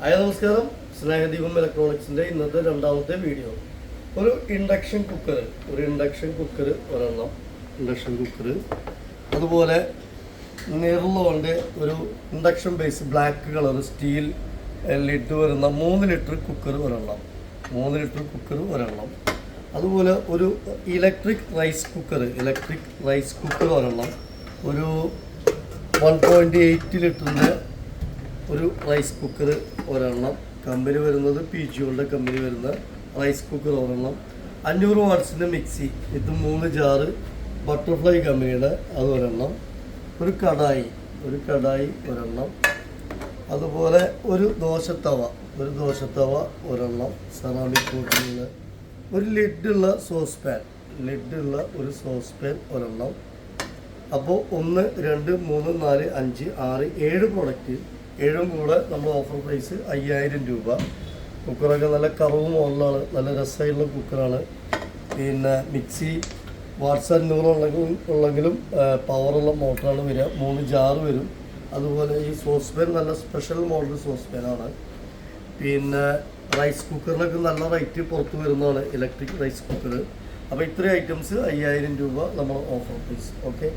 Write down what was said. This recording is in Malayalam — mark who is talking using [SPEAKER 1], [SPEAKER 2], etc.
[SPEAKER 1] ഹായ് നമസ്കാരം. സ്നേഹദീപം ഇലക്ട്രോണിക്സിന്റെ ഇന്നത്തെ രണ്ടാമത്തെ വീഡിയോ. ഒരു ഇൻഡക്ഷൻ കുക്കർ ഒരു ഇൻഡക്ഷൻ കുക്കർ ഒരെണ്ണം. ഇൻഡക്ഷൻ കുക്കർ അതുപോലെ നെർലോന്റെ ഒരു induction base black colour steel lid വരുന്ന മൂന്ന് ലിറ്റർ കുക്കർ ഒരെണ്ണം. മൂന്ന് ലിറ്റർ കുക്കർ ഒരെണ്ണം. അതുപോലെ ഒരു electric rice cooker electric rice cooker ഒരെണ്ണം. ഒരു വൺ പോയിന്റ് എയ്റ്റ് ലിറ്ററിന്റെ ഒരു റൈസ് കുക്കർ ഒരെണ്ണം കമ്പനി വരുന്നത് പി ജിയുടെ കമ്പനി വരുന്ന റൈസ് കുക്കർ ഒരെണ്ണം അഞ്ഞൂറ് വാട്ട്സിന്റെ മിക്സി ഇത് മൂന്ന് ജാറ് ബട്ടർഫ്ലൈ കമ്പനിയുടെ അത് ഒരെണ്ണം ഒരു കടായി ഒരു കടായി ഒരെണ്ണം അതുപോലെ ഒരു ദോശത്തവ ഒരു ദോശത്തവ ഒരെണ്ണം സെറാമിക് കോട്ടിലുള്ള ഒരു ലിഡുള്ള സോസ് പാൻ ലിഡുള്ള ഒരു സോസ് പാൻ ഒരെണ്ണം അപ്പോൾ ഒന്ന് രണ്ട് മൂന്ന് നാല് അഞ്ച് ആറ് ഏഴ് പ്രൊഡക്റ്റ് ഏഴും കൂടെ നമ്മൾ ഓഫർ പ്രൈസ് അയ്യായിരം രൂപ. കുക്കറൊക്കെ നല്ല കറവും മോഡലാണ് നല്ല രസമായിട്ടുള്ള കുക്കറാണ്. പിന്നെ മിക്സി വാട്സ് അഞ്ഞൂറ് ഉണ്ടെങ്കിൽ ഉള്ളെങ്കിലും പവറുള്ള മോട്ടറാണ് വരിക. മൂന്ന് ജാറ് വരും. അതുപോലെ ഈ സോസ് പാൻ നല്ല സ്പെഷ്യൽ മോഡൽ സോസ് പാനാണ് പിന്നെ റൈസ് കുക്കറിനൊക്കെ നല്ല റേറ്റ് പുറത്ത് വരുന്നതാണ് ഇലക്ട്രിക് റൈസ് കുക്കർ അപ്പോൾ ഇത്രയും ഐറ്റംസ് അയ്യായിരം രൂപ നമ്മൾ ഓഫർ പ്രൈസ് ഓക്കെ